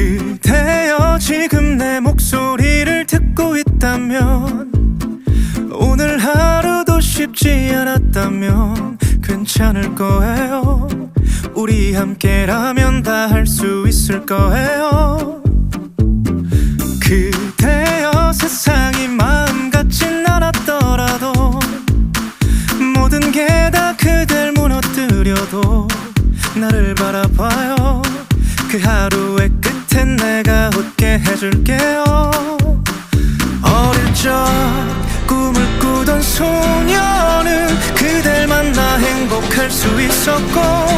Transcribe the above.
그대여 지금 내 목소리를 듣고 있다면 오늘 하루도 쉽지 않았다면 괜찮을 거예요. 우리 함께라면 다 할 수 있을 거예요. 그대여 세상이 마음 같진 않았더라도 모든 게 다 그댈 무너뜨려도 나를 바라봐요 웃게 해줄게요. 어릴 적 꿈을 꾸던 소녀는 그댈 만나 행복할 수 있었고